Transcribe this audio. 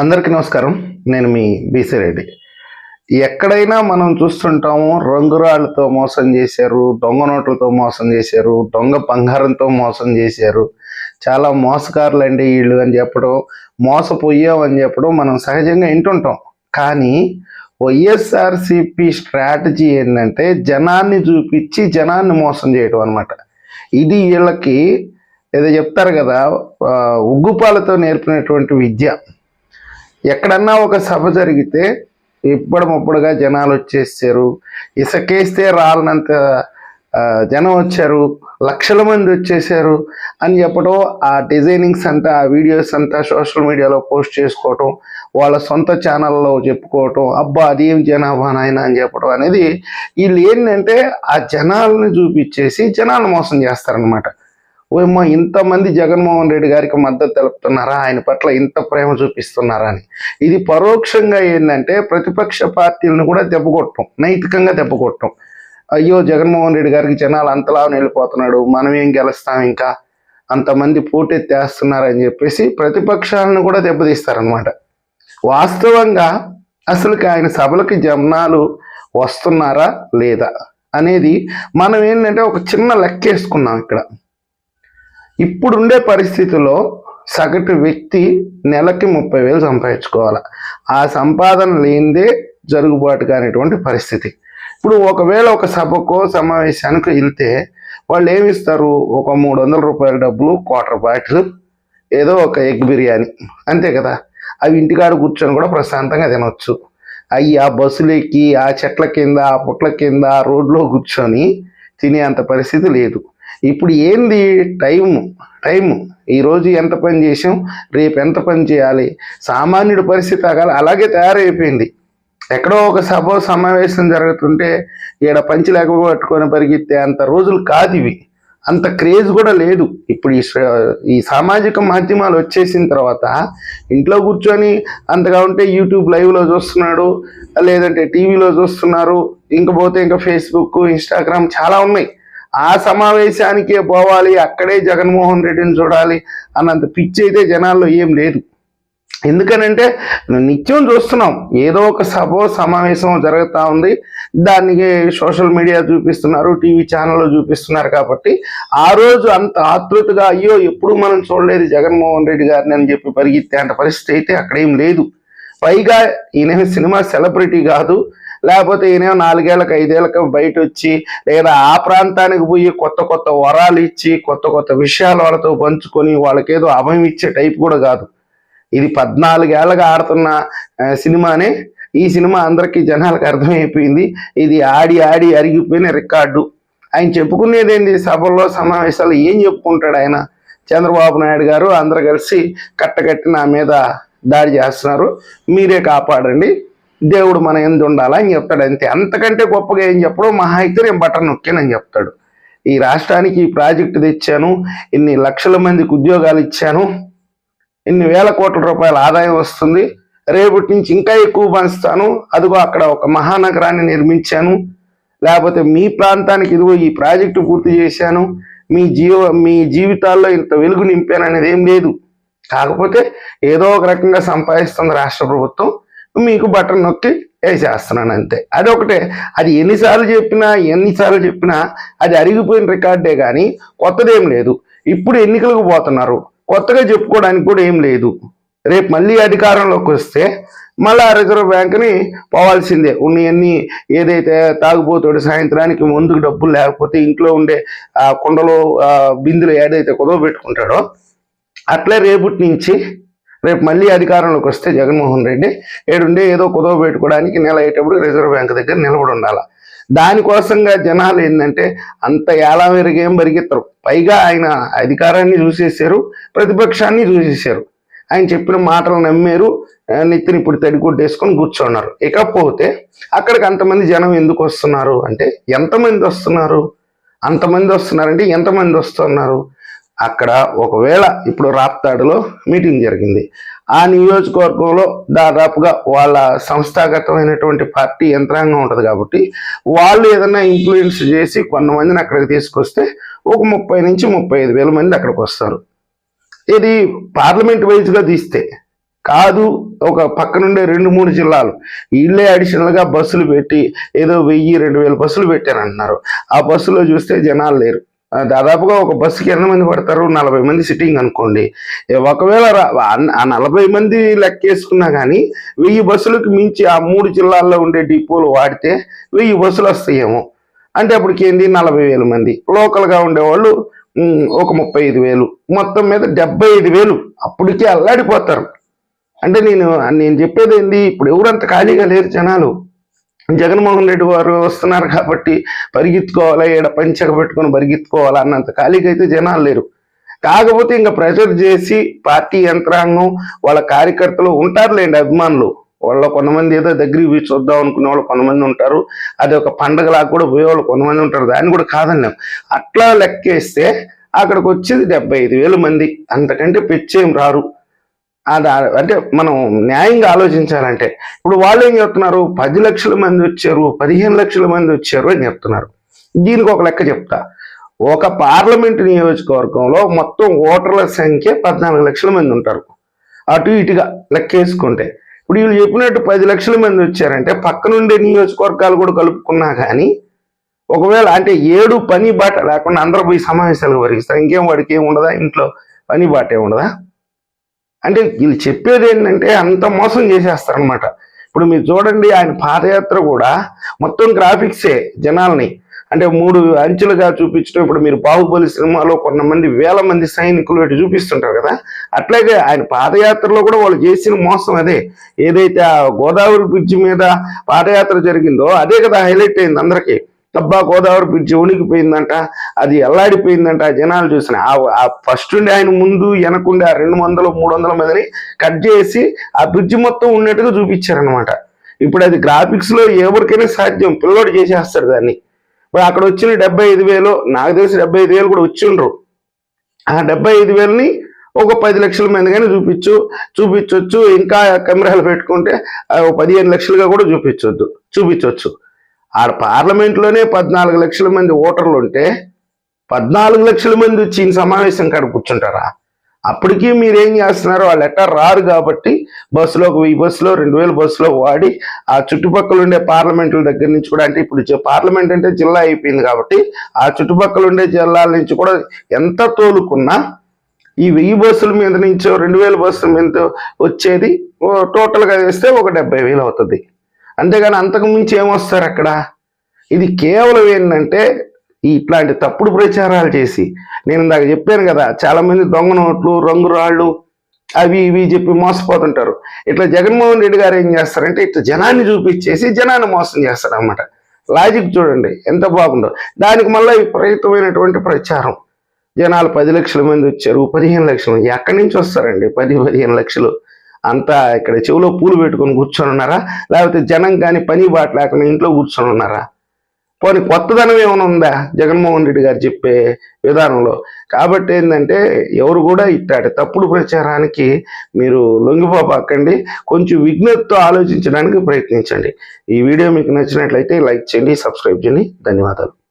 అందరికీ నమస్కారం. నేను మీ బీసీ రెడ్డి. ఎక్కడైనా మనం చూస్తుంటాము రంగురాళ్ళతో మోసం చేశారు దొంగ నోట్లతో మోసం చేశారు దొంగ బంగారంతో మోసం చేశారు. చాలా మోసకారులు అండి వీళ్ళు అని చెప్పడం మోసపోయాం అని చెప్పడం మనం సహజంగా వింటుంటాం. కానీ వైఎస్ఆర్సిపి స్ట్రాటజీ ఏంటంటే జనాన్ని చూపించి జనాన్ని మోసం చేయడం అనమాట ఇది వీళ్ళకి ఏదో చెప్తారు కదా ఉగ్గుపాలతో నేర్పినటువంటి విద్య. ఎక్కడన్నా ఒక సభ జరిగితే ఇప్పుడు ముప్పుడుగా జనాలు వచ్చేసారు. ఇసకేస్తే రాలనంత జనం వచ్చారు లక్షల మంది వచ్చేసారు అని చెప్పడం ఆ డిజైనింగ్స్ అంతా ఆ వీడియోస్ అంతా సోషల్ మీడియాలో పోస్ట్ చేసుకోవటం వాళ్ళ సొంత ఛానల్లో చెప్పుకోవటం అబ్బా అదేం జనాభా నాయన అని చెప్పడం అనేది వీళ్ళు ఏంటంటే ఆ జనాలను చూపించేసి జనాలను మోసం చేస్తారనమాట ఓయమ్మా ఇంతమంది జగన్మోహన్ రెడ్డి గారికి మద్దతు తెలుపుతున్నారా? ఆయన పట్ల ఇంత ప్రేమ చూపిస్తున్నారా అని. ఇది పరోక్షంగా ఏంటంటే ప్రతిపక్ష పార్టీలను కూడా దెబ్బకొట్టం నైతికంగా దెబ్బకొట్టం అయ్యో జగన్మోహన్ రెడ్డి గారికి జనాలు అంతలా వెళ్ళిపోతున్నాడు మనం ఏం గెలుస్తాం ఇంకా? అంతమంది పోటీ అని చెప్పేసి ప్రతిపక్షాలను కూడా దెబ్బతీస్తారనమాట వాస్తవంగా అసలుకి ఆయన సభలకి జనాలు వస్తున్నారా లేదా అనేది మనం ఏంటంటే ఒక చిన్న లెక్క వేసుకున్నాం ఇక్కడ. ఇప్పుడుండే పరిస్థితిలో సగటు వ్యక్తి నెలకి ముప్పై వేలు సంపాదించుకోవాలి? ఆ సంపాదన లేనిదే జరుగుబాటు కానిటువంటి పరిస్థితి. ఇప్పుడు ఒకవేళ ఒక సభకో సమావేశానికి వెళ్తే వాళ్ళు ఏమి ఇస్తారు? ఒక మూడు వందల రూపాయల డబ్బులు క్వార్టర్ బాటిల్ ఏదో ఒక ఎగ్ బిర్యానీ. అంతే కదా? అవి ఇంటికాడ కూర్చొని కూడా ప్రశాంతంగా తినవచ్చు అవి ఆ బస్సులు ఎక్కి ఆ చెట్ల కింద ఆ పుట్ల కింద ఆ రోడ్లో కూర్చొని తినే అంత పరిస్థితి లేదు. ఇప్పుడు ఏంది టైము? టైము. ఈరోజు ఎంత పని చేసాం రేపు ఎంత పని చేయాలి? సామాన్యుడి పరిస్థితి ఆగాలి అలాగే తయారైపోయింది. ఎక్కడో ఒక సభ సమావేశం జరుగుతుంటే ఈడ పంచి లేక పట్టుకొని పరిగెత్తే అంత రోజులు కాదు ఇవి. అంత క్రేజ్ కూడా లేదు. ఇప్పుడు ఈ ఈ సామాజిక మాధ్యమాలు వచ్చేసిన తర్వాత ఇంట్లో కూర్చొని అంతగా ఉంటే యూట్యూబ్ లైవ్లో చూస్తున్నాడు లేదంటే టీవీలో చూస్తున్నారు ఇంక పోతే ఇంకా ఫేస్బుక్ ఇన్స్టాగ్రామ్ చాలా ఉన్నాయి. ఆ సమావేశానికే పోవాలి అక్కడే జగన్మోహన్ రెడ్డిని చూడాలి అన్నంత పిచ్చి అయితే జనాల్లో ఏం లేదు. ఎందుకనంటే నిత్యం చూస్తున్నాం ఏదో ఒక సభ సమావేశం జరుగుతూ ఉంది. దానికి సోషల్ మీడియా చూపిస్తున్నారు టీవీ ఛానల్లో చూపిస్తున్నారు కాబట్టి ఆ రోజు అంత ఆతృతగా అయ్యో ఎప్పుడు మనం చూడలేదు జగన్మోహన్ రెడ్డి గారిని అని చెప్పి పరిగెత్తే అంత పరిస్థితి అయితే అక్కడేం లేదు. పైగా ఈయన సినిమా సెలబ్రిటీ కాదు లేకపోతే ఈయన నాలుగేళ్ళకి ఐదేళ్ళకి బయట వచ్చి లేదా ఆ ప్రాంతానికి పోయి కొత్త కొత్త వరాలు ఇచ్చి కొత్త కొత్త విషయాలు వాళ్ళతో పంచుకొని వాళ్ళకేదో అభయం ఇచ్చే టైప్ కూడా కాదు. ఇది పద్నాలుగేళ్ళగా ఆడుతున్న సినిమానే. ఈ సినిమా అందరికీ జనాలకు అర్థమైపోయింది. ఇది ఆడి ఆడి అరిగిపోయిన రికార్డు. ఆయన చెప్పుకునేది సభల్లో సమావేశాలు ఏం చెప్పుకుంటాడు ఆయన? చంద్రబాబు నాయుడు గారు అందరు కలిసి కట్టకట్టి నా మీద దాడి చేస్తున్నారు. మీరే కాపాడండి. దేవుడు మన ఎందు ఉండాలా అని చెప్తాడు అంతే. అంతకంటే గొప్పగా ఏం చెప్పడు? మహా అయితే నేను బటన్ నొక్కానని చెప్తాడు. ఈ రాష్ట్రానికి ఈ ప్రాజెక్టు తెచ్చాను ఇన్ని లక్షల మందికి ఉద్యోగాలు ఇచ్చాను ఇన్ని వేల కోట్ల రూపాయల ఆదాయం వస్తుంది రేపటి నుంచి ఇంకా ఎక్కువ పంచుతాను అదిగో అక్కడ ఒక మహానగరాన్ని నిర్మించాను లేకపోతే మీ ప్రాంతానికి ఇదిగో ఈ ప్రాజెక్టు పూర్తి చేశాను మీ జీవ మీ జీవితాల్లో ఇంత వెలుగు నింపాను అనేది ఏం లేదు. కాకపోతే ఏదో ఒక రకంగా సంపాదిస్తుంది రాష్ట్ర ప్రభుత్వం మీకు బటన్ నొక్కి వేసేస్తున్నాను అంతే. అదొకటే. అది ఎన్నిసార్లు చెప్పినా ఎన్నిసార్లు చెప్పినా అది అరిగిపోయిన రికార్డే కానీ కొత్తదేం లేదు. ఇప్పుడు ఎన్నికలకు పోతున్నారు. కొత్తగా చెప్పుకోవడానికి కూడా ఏం లేదు. రేపు మళ్ళీ అధికారంలోకి వస్తే మళ్ళీ ఆ రిజర్వ్ బ్యాంక్ని పోవాల్సిందే. ఉన్నవన్నీ ఏదైతే తాగుబోతాడు సాయంత్రానికి ముందుకు డబ్బులు లేకపోతే ఇంట్లో ఉండే ఆ కుండలో బిందులు ఏదైతే కుదవ పెట్టుకుంటాడో అట్లే రేపటి నుంచి రేపు మళ్ళీ అధికారంలోకి వస్తే జగన్మోహన్ రెడ్డి ఏడుండే ఏదో కుదవ పెట్టుకోవడానికి నెల అయ్యేటప్పుడు రిజర్వ్ బ్యాంక్ దగ్గర నిలబడి ఉండాలి? దానికోసంగా జనాలు ఏంటంటే అంత ఎలా మెరుగేం పరిగెత్తరు. పైగా ఆయన అధికారాన్ని చూసేసారు ప్రతిపక్షాన్ని చూసేసారు ఆయన చెప్పిన మాటలు నమ్మారు నెత్తిని ఇప్పుడు తడిగుడ్డేసుకొని కూర్చున్నారు. ఇకపోతే అక్కడికి అంతమంది జనం ఎందుకు వస్తున్నారు? అంటే ఎంతమంది వస్తున్నారు? అంతమంది వస్తున్నారంటే ఎంతమంది వస్తున్నారు? అక్కడ ఒకవేళ ఇప్పుడు రాప్తాడులో మీటింగ్ జరిగింది. ఆ నియోజకవర్గంలో దాదాపుగా వాళ్ళ సంస్థాగతమైనటువంటి పార్టీ యంత్రాంగం ఉంటుంది కాబట్టి వాళ్ళు ఏదైనా ఇన్ఫ్లుయెన్స్ చేసి కొంతమందిని అక్కడికి తీసుకొస్తే ఒక ముప్పై నుంచి ముప్పై ఐదు వేల మంది అక్కడికి వస్తారు. ఇది పార్లమెంట్ వైజ్గా తీస్తే కాదు ఒక పక్కనుండే రెండు మూడు జిల్లాలు వీళ్ళే అడిషనల్గా బస్సులు పెట్టి ఏదో వెయ్యి రెండు వేల బస్సులు పెట్టారంటున్నారు. ఆ బస్సులో చూస్తే జనాలు లేరు. దాదాపుగా ఒక బస్సుకి ఎన్ని మంది పడతారు? నలభై మంది సిట్టింగ్ అనుకోండి. ఒకవేళ ఆ- నలభై మంది లెక్కేసుకున్నా కానీ వెయ్యి బస్సులకు మించి ఆ మూడు జిల్లాల్లో ఉండే డిపోలు వాడితే వెయ్యి బస్సులు వస్తాయేమో. అంటే అప్పటికేంది నలభై వేల మంది. లోకల్గా ఉండేవాళ్ళు ఒక ముప్పై ఐదు వేలు. మొత్తం మీద డెబ్బై ఐదు వేలు. అప్పటికే అల్లాడిపోతారు. అంటే నేను నేను చెప్పేది ఏంది ఇప్పుడు ఎవరంత ఖాళీగా లేరు జనాలు. జగన్మోహన్ రెడ్డి వారు వస్తున్నారు కాబట్టి పరిగెత్తుకోవాలా? ఈడ పంచక పెట్టుకొని పరిగెత్తుకోవాలా అన్నంత ఖాళీగా అయితే జనాలు లేరు. కాకపోతే ఇంకా ప్రెషర్ చేసి పార్టీ యంత్రాంగం వాళ్ళ కార్యకర్తలు ఉంటారులేండి అభిమానులు. వాళ్ళ కొంతమంది ఏదో దగ్గరికి పోయి చూద్దాం అనుకునే వాళ్ళు కొంతమంది ఉంటారు. అది ఒక పండగలాగా కూడా పోయే వాళ్ళు కొంతమంది ఉంటారు. దాన్ని కూడా కాదన్నాం అట్లా లెక్కేస్తే అక్కడికి వచ్చేది డెబ్బై ఐదు వేల మంది. అంతకంటే పెచ్చేం రారు. అంటే మనం న్యాయంగా ఆలోచించాలంటే ఇప్పుడు వాళ్ళు ఏం చెప్తున్నారు? పది లక్షల మంది వచ్చారు పదిహేను లక్షల మంది వచ్చారు అని చెప్తున్నారు. దీనికి ఒక లెక్క చెప్తా. ఒక పార్లమెంట్ నియోజకవర్గంలో మొత్తం ఓటర్ల సంఖ్య పద్నాలుగు లక్షల మంది ఉంటారు. అటు ఇటుగా లెక్కేసుకుంటే ఇప్పుడు వీళ్ళు చెప్పినట్టు పది లక్షల మంది వచ్చారంటే పక్కనుండే నియోజకవర్గాలు కూడా కలుపుకున్నా కానీ ఒకవేళ అంటే ఏడు పని బాట లేకుండా అందరూ పోయి సమావేశాలు వరిగిస్తారు ఇంకేం వాడికి ఏమి ఉండదా? ఇంట్లో పని బాటే ఉండదా? అంటే వీళ్ళు చెప్పేది ఏంటంటే అంత మోసం చేసేస్తారనమాట ఇప్పుడు మీరు చూడండి ఆయన పాదయాత్ర కూడా మొత్తం గ్రాఫిక్సే జనాల్ని. అంటే మూడు అంచెలుగా చూపించడం ఇప్పుడు మీరు బాహుబలి సినిమాలో కొంతమంది వేల మంది సైనికులు ఇటు చూపిస్తుంటారు కదా. అట్లాగే ఆయన పాదయాత్రలో కూడా వాళ్ళు చేసిన మోసం అదే. ఏదైతే ఆ గోదావరి బ్రిడ్జి మీద పాదయాత్ర జరిగిందో అదే కదా హైలైట్ అయింది అందరికీ. తబ్బా గోదావరి బ్రిడ్జి ఉనికిపోయిందంట అది ఎల్లాడిపోయిందంట జనాలు చూసిన. ఆ ఫస్ట్ ఉండి ఆయన ముందు వెనకుండి ఆ రెండు వందలు మూడు వందల మందిని కట్ చేసి ఆ బ్రిడ్జి మొత్తం ఉన్నట్టుగా చూపించారనమాట ఇప్పుడు అది గ్రాఫిక్స్లో ఎవరికైనా సాధ్యం పిల్లోడు చేసేస్తాడు దాన్ని. ఇప్పుడు అక్కడ వచ్చిన డెబ్బై ఐదు వేలు నాకు తెలిసి డెబ్బై ఐదు వేలు కూడా వచ్చిండ్రు. ఆ డెబ్బై ఐదు వేలని ఒక పది లక్షల మంది కానీ చూపించు చూపించవచ్చు ఇంకా కెమెరాలు పెట్టుకుంటే పదిహేను లక్షలుగా కూడా చూపించవచ్చు చూపించవచ్చు ఆడ పార్లమెంట్లోనే పద్నాలుగు లక్షల మంది ఓటర్లు ఉంటే పద్నాలుగు లక్షల మంది వచ్చి ఈ సమావేశం కాడ కూర్చుంటారా? అప్పటికీ మీరేం చేస్తున్నారు వాళ్ళు ఎట్టా రారు కాబట్టి బస్సులో ఒక వెయ్యి బస్సులో రెండు వేల బస్సులో వాడి ఆ చుట్టుపక్కల ఉండే పార్లమెంట్ల దగ్గర నుంచి కూడా అంటే ఇప్పుడు పార్లమెంట్ అంటే జిల్లా అయిపోయింది కాబట్టి ఆ చుట్టుపక్కల ఉండే జిల్లాల నుంచి కూడా ఎంత తోలుకున్నా ఈ వెయ్యి బస్సుల మీద నుంచో రెండు వేల బస్సుల మీద వచ్చేది ఓ టోటల్గా వేస్తే ఒక డెబ్బై వేలు అవుతుంది. అంతేగాని అంతకు మించి ఏమొస్తారు అక్కడ? ఇది కేవలం ఏంటంటే ఇట్లాంటి తప్పుడు ప్రచారాలు చేసి నేను ఇందాక చెప్పాను కదా చాలామంది దొంగ నోట్లు రంగురాళ్ళు అవి ఇవి చెప్పి మోసపోతుంటారు. ఇట్లా జగన్మోహన్ రెడ్డి గారు ఏం చేస్తారంటే ఇట్లా జనాన్ని చూపించేసి జనాన్ని మోసం చేస్తారు అనమాట లాజిక్ చూడండి ఎంత బాగుందో. దానికి మళ్ళీ విపరీతమైనటువంటి ప్రచారం. జనాలు పది లక్షల మంది వచ్చారు పదిహేను లక్షలు ఎక్కడి నుంచి వస్తారండి? పది పదిహేను లక్షలు. అంతా ఇక్కడ చెవిలో పూలు పెట్టుకొని కూర్చొని ఉన్నారా? లేకపోతే జనం కానీ పని బాట లేకుండా ఇంట్లో కూర్చొని ఉన్నారా? పోనీ కొత్తదనం ఏమైనా ఉందా? జగన్మోహన్ రెడ్డి గారు చెప్పే విధానంలో. కాబట్టి ఏంటంటే ఎవరు కూడా ఇట్టాడు తప్పుడు ప్రచారానికి మీరు లొంగిపోపాకండి కొంచెం విజ్ఞతతో ఆలోచించడానికి ప్రయత్నించండి. ఈ వీడియో మీకు నచ్చినట్లయితే లైక్ చేయండి సబ్స్క్రైబ్ చేయండి. ధన్యవాదాలు.